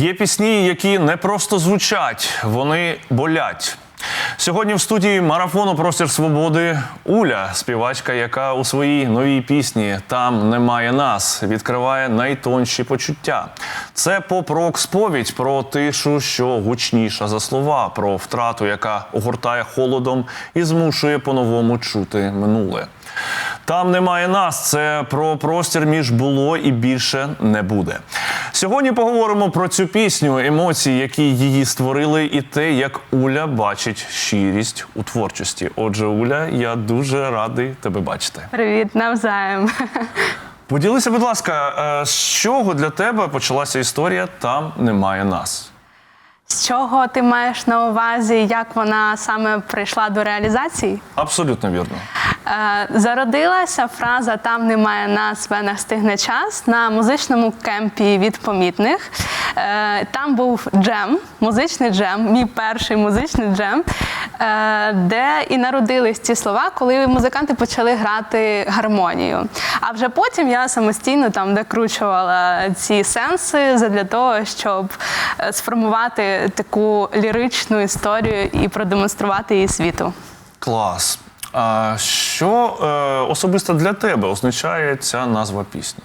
Є пісні, які не просто звучать, вони болять. Сьогодні в студії марафону Простір свободи Уля, співачка, яка у своїй новій пісні Там немає нас відкриває найтонші почуття. Це поп-рок сповідь про тишу, що гучніша за слова, про втрату, яка огортає холодом і змушує по-новому чути минуле. Там немає нас. Це про простір між було і більше не буде. Сьогодні поговоримо про цю пісню, емоції, які її створили, і те, як Уля бачить щирість у творчості. Отже, Уля, я дуже радий тебе бачити. Привіт, навзаєм. Поділися, будь ласка, е, з чого для тебе почалася історія Там немає нас. З чого ти маєш на увазі, як вона саме прийшла до реалізації? Абсолютно вірно. Е, Зародилася фраза Там немає нас, венах стигне час на музичному кемпі від помітних. Е, Там був джем, музичний джем, мій перший музичний джем, е, де і народились ці слова, коли музиканти почали грати гармонію. А вже потім я самостійно там докручувала ці сенси для того, щоб сформувати таку ліричну історію і продемонструвати її світу. Клас. А що е, особисто для тебе означає ця назва пісні?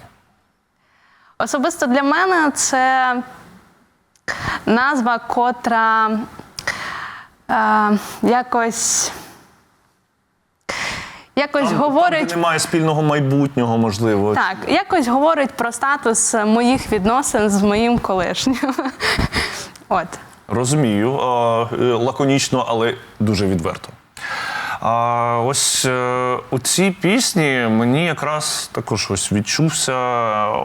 Особисто для мене це назва, котра е, якось. Якось Там, говорить там, де немає спільного майбутнього, можливо. так, якось говорить про статус моїх відносин з моїм колишнім. От. Розумію, е, лаконічно, але дуже відверто. А ось е, у цій пісні мені якраз також ось відчувся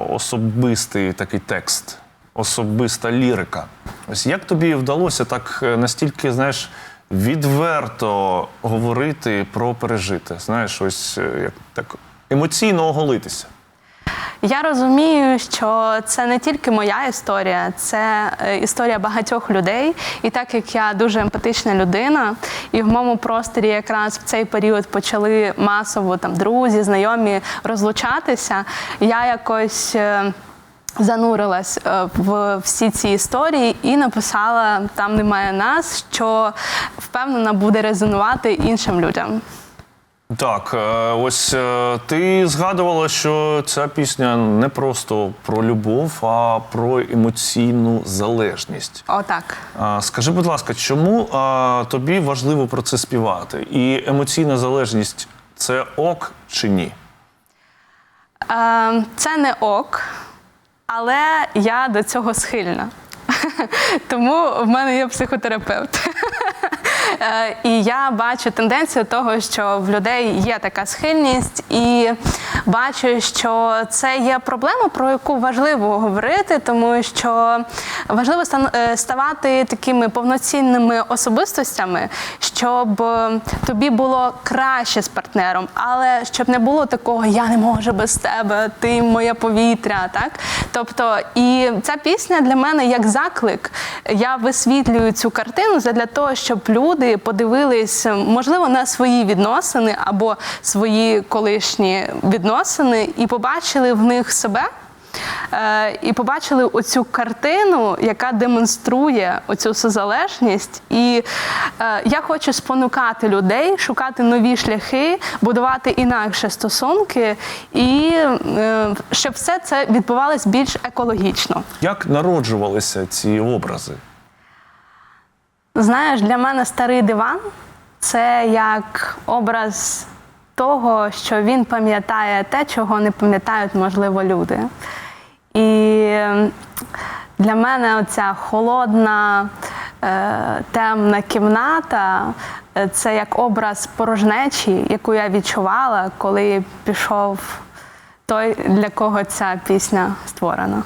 особистий такий текст, особиста лірика. Ось як тобі вдалося так е, настільки, знаєш, відверто говорити про пережити? Знаєш, ось е, як так емоційно оголитися. Я розумію, що це не тільки моя історія, це е, історія багатьох людей. І так як я дуже емпатична людина, і в моєму просторі якраз в цей період почали масово там друзі, знайомі розлучатися, я якось. е, Занурилась е, в всі ці історії і написала Там немає нас, що впевнена буде резонувати іншим людям. Так, е, ось е, ти згадувала, що ця пісня не просто про любов, а про емоційну залежність. Отак. А, Скажи, будь ласка, чому тобі важливо про це співати? І емоційна залежність це ок чи ні? Е, Це не ок, але я до цього схильна. Тому в мене є психотерапевт. Е, І я бачу тенденцію того, що в людей є така схильність, і бачу, що це є проблема, про яку важливо говорити, тому що важливо е, ставати такими повноцінними особистостями, щоб е, тобі було краще з партнером, але щоб не було такого Я не можу без тебе, ти моє повітря. Так? Тобто, і ця пісня для мене як заклик. Я висвітлюю цю картину для того, щоб люди подивились, можливо, на свої відносини або свої колишні відносини і побачили в них себе. Е, І побачили оцю картину, яка демонструє оцю всезалежність. І е, я хочу спонукати людей, шукати нові шляхи, будувати інакше стосунки, і е, щоб все це відбувалось більш екологічно. Як народжувалися ці образи? Знаєш, для мене старий диван це як образ того, що він пам'ятає те, чого не пам'ятають, можливо, люди. І ем, для мене оця холодна, е, темна кімната е, це як образ порожнечі, яку я відчувала, коли пішов той, для кого ця пісня створена.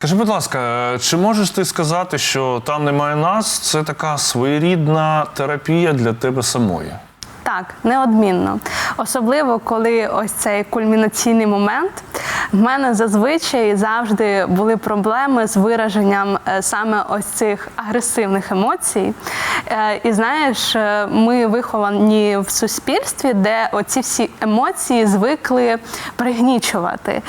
Скажи, будь ласка, чи можеш ти сказати, що там немає нас? Це така своєрідна терапія для тебе самої? Так, неодмінно. Особливо, коли ось цей кульмінаційний момент. В мене зазвичай завжди були проблеми з вираженням е, саме ось цих агресивних емоцій. Е, І знаєш, е, ми виховані в суспільстві, де оці всі емоції звикли пригнічувати.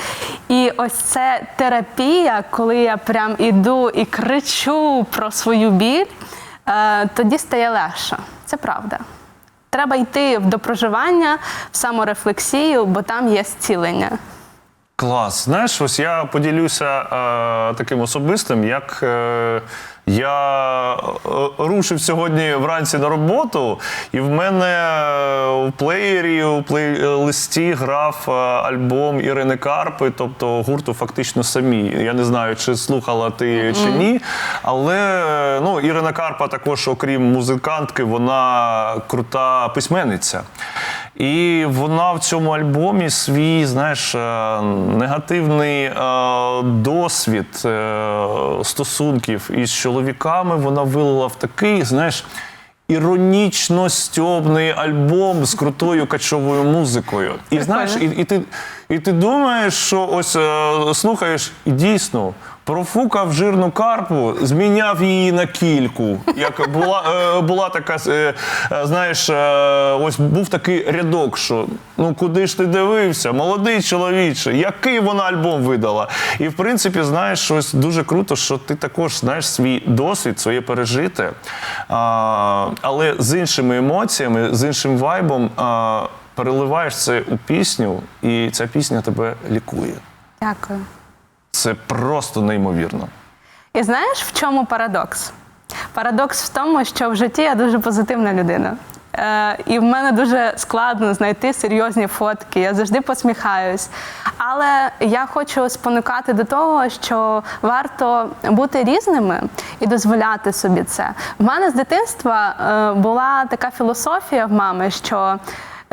І ось це терапія, коли я прям іду і кричу про свою біль, е, тоді стає легше. Це правда. Треба йти в допроживання, в саморефлексію, бо там є зцілення. Клас. Знаєш, ось я поділюся е, таким особистим, як е, я е, рушив сьогодні вранці на роботу, і в мене е, в плеєрі, у плейлисті грав е, альбом Ірини Карпи, тобто гурту фактично самі. Я не знаю, чи слухала ти чи ні. Але ну, Ірина Карпа також, окрім музикантки, вона крута письменниця. І вона в цьому альбомі свій, знаєш, е, негативний е, досвід е, стосунків із чоловіками вона вилила в такий, знаєш. Іронічно стьобний альбом з крутою качовою музикою. І знаєш, і, і, ти, і ти думаєш, що ось е, слухаєш, дійсно профукав жирну карпу, зміняв її на кільку. Як була, е, була така, е, знаєш, ось був такий рядок, що ну куди ж ти дивився? Молодий чоловіче, який вона альбом видала? І в принципі, знаєш, щось дуже круто, що ти також знаєш свій досвід, своє пережите, але з іншими емоціями, з іншим вайбом. Переливаєш це у пісню, і ця пісня тебе лікує. Дякую. Це просто неймовірно. І знаєш, в чому парадокс? Парадокс в тому, що в житті я дуже позитивна людина. Е, і в мене дуже складно знайти серйозні фотки. Я завжди посміхаюсь. Але я хочу спонукати до того, що варто бути різними і дозволяти собі це. В мене з дитинства е, була така філософія в мами, що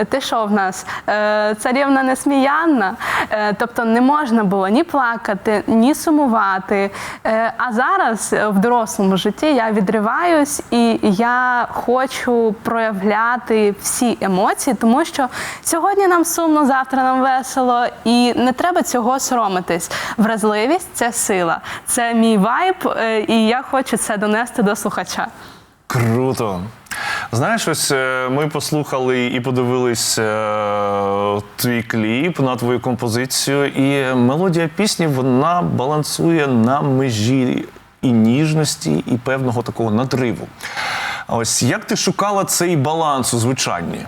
ти що в нас? Е, Царівна несміянна. Е, Тобто не можна було ні плакати, ні сумувати. Е, А зараз в дорослому житті я відриваюсь і я хочу проявляти всі емоції, тому що сьогодні нам сумно, завтра нам весело, і не треба цього соромитись. Вразливість це сила, це мій вайб, і я хочу це донести до слухача. Круто. Знаєш, ось е, ми послухали і подивились е, твій кліп на твою композицію, і мелодія пісні вона балансує на межі і ніжності, і певного такого надриву. Ось як ти шукала цей баланс у звучанні?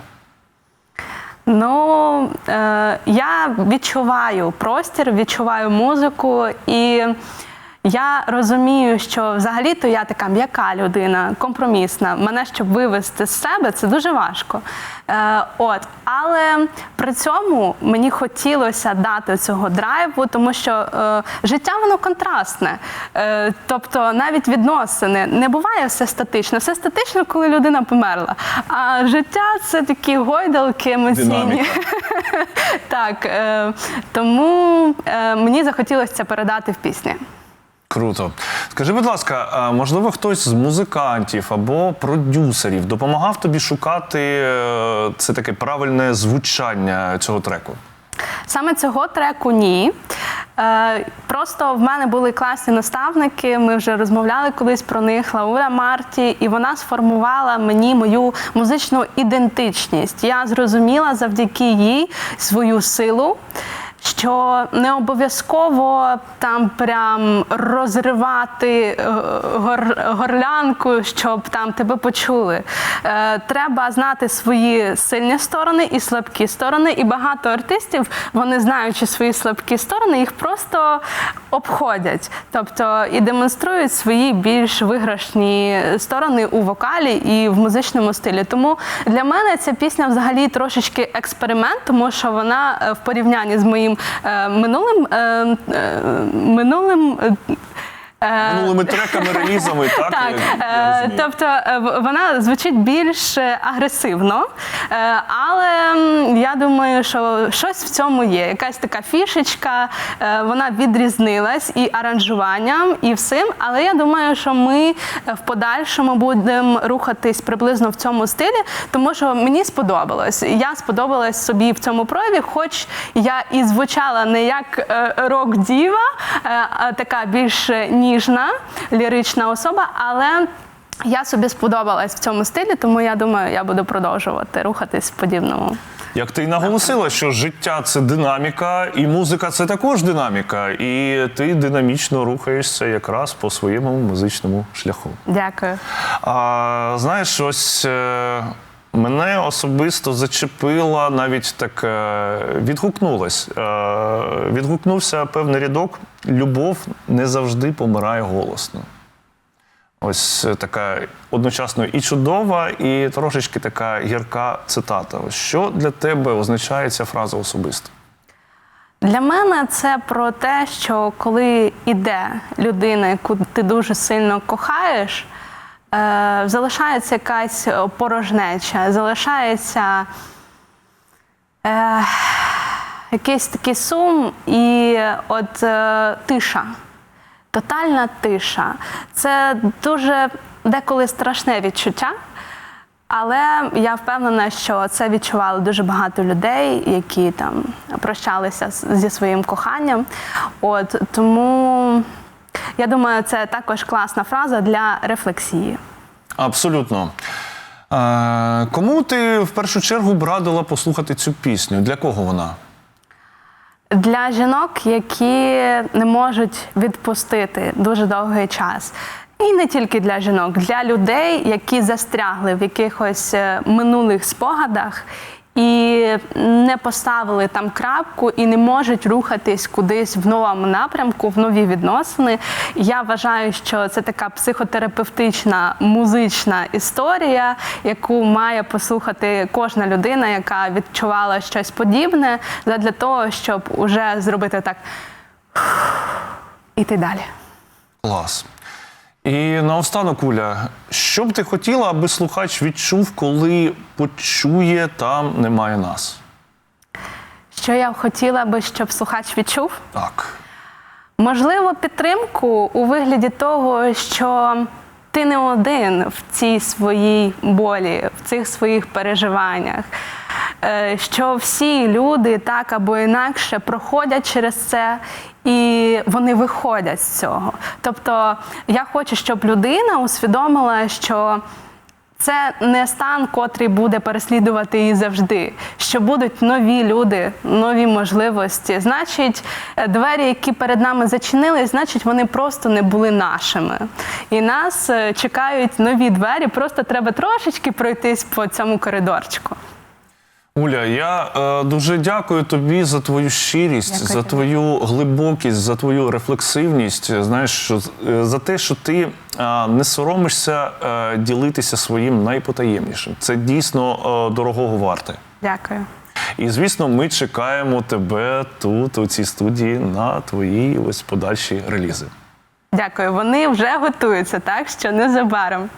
Ну, е, я відчуваю простір, відчуваю музику, і я розумію, що взагалі-то я така м'яка людина, компромісна. Мене щоб вивести з себе, це дуже важко. Е, от, але при цьому мені хотілося дати цього драйву, тому що е, життя воно контрастне. Е, тобто навіть відносини не буває все статично. Все статично, коли людина померла. А життя це такі гойдалки емоційні. Так, е, тому е, мені захотілося це передати в пісні. Круто. Скажи, будь ласка, можливо, хтось з музикантів або продюсерів допомагав тобі шукати е, це таке правильне звучання цього треку? Саме цього треку ні. Е, просто в мене були класні наставники. Ми вже розмовляли колись про них. Лаура Марті, і вона сформувала мені мою музичну ідентичність. Я зрозуміла завдяки їй свою силу. Що не обов'язково там прям розривати е, гор, горлянку, щоб там тебе почули. Е, треба знати свої сильні сторони і слабкі сторони. І багато артистів, вони знаючи свої слабкі сторони, їх просто обходять, тобто і демонструють свої більш виграшні сторони у вокалі і в музичному стилі. Тому для мене ця пісня взагалі трошечки експеримент, тому що вона е, в порівнянні з моїм е, минулим е, минулим. Е, Минулими треками, релізами, так? так, Я- я е, тобто е, вона звучить більш агресивно, але я думаю, що щось в цьому є. Якась така фішечка, вона відрізнилась і аранжуванням, і всім. Але я думаю, що ми в подальшому будемо рухатись приблизно в цьому стилі, тому що мені сподобалось. Я сподобалась собі в цьому прояві, хоч я і звучала не як рок-діва, а така більш ніжна лірична особа, але я собі сподобалась в цьому стилі, тому я думаю, я буду продовжувати рухатись в подібному. Як ти й наголосила, що життя це динаміка, і музика це також динаміка, і ти динамічно рухаєшся якраз по своєму музичному шляху. Дякую. А знаєш, ось е, мене особисто зачепила, навіть так е, відгукнулась. Е, відгукнувся певний рядок: любов не завжди помирає голосно. Ось така одночасно і чудова, і трошечки така гірка цитата. Що для тебе означає ця фраза особисто? Для мене це про те, що коли іде людина, яку ти дуже сильно кохаєш, залишається якась е, порожнеча, залишається е, якийсь такий сум і от е, тиша. Тотальна тиша. Це дуже деколи страшне відчуття. Але я впевнена, що це відчували дуже багато людей, які там прощалися зі своїм коханням. От тому я думаю, це також класна фраза для рефлексії. Абсолютно. Е, кому ти в першу чергу б радила послухати цю пісню? Для кого вона? Для жінок, які не можуть відпустити дуже довгий час. І не тільки для жінок, для людей, які застрягли в якихось е, минулих спогадах і не поставили там крапку і не можуть рухатись кудись в новому напрямку, в нові відносини. Я вважаю, що це така психотерапевтична музична історія, яку має послухати кожна людина, яка відчувала щось подібне, для того, щоб уже зробити так іти далі. Клас. І наостанок, Уля, що б ти хотіла, аби слухач відчув, коли почує там немає нас? Що я б хотіла би, щоб слухач відчув? Так. Можливо, підтримку у вигляді того, що ти не один в цій своїй болі, в цих своїх переживаннях. Е, Що всі люди так або інакше проходять через це і вони виходять з цього. Тобто я хочу, щоб людина усвідомила, що це не стан, котрий буде переслідувати її завжди. Що будуть нові люди, нові можливості. Значить, е, двері, які перед нами зачинились, значить, вони просто не були нашими. І нас е, чекають нові двері. Просто треба трошечки пройтись по цьому коридорчику. Уля, я е, дуже дякую тобі за твою щирість, Дякую за твою глибокість, за твою рефлексивність. Знаєш, що, е, за те, що ти е, не соромишся е, ділитися своїм найпотаємнішим. Це дійсно е, дорогого варте. Дякую. І звісно, ми чекаємо тебе тут, у цій студії, на твої ось подальші релізи. Дякую. Вони вже готуються, так що незабаром.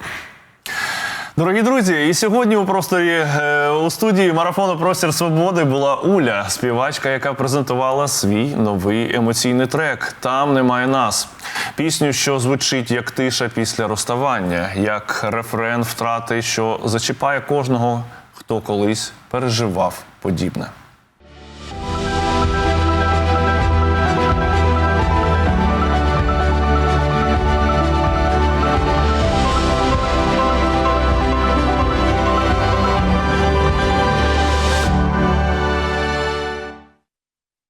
Дорогі друзі, і сьогодні у просторі е, у студії марафону Простір Свободи була Уля, співачка, яка презентувала свій новий емоційний трек Там немає нас. Пісню, що звучить як тиша після розставання, як рефрен втрати, що зачіпає кожного, хто колись переживав подібне.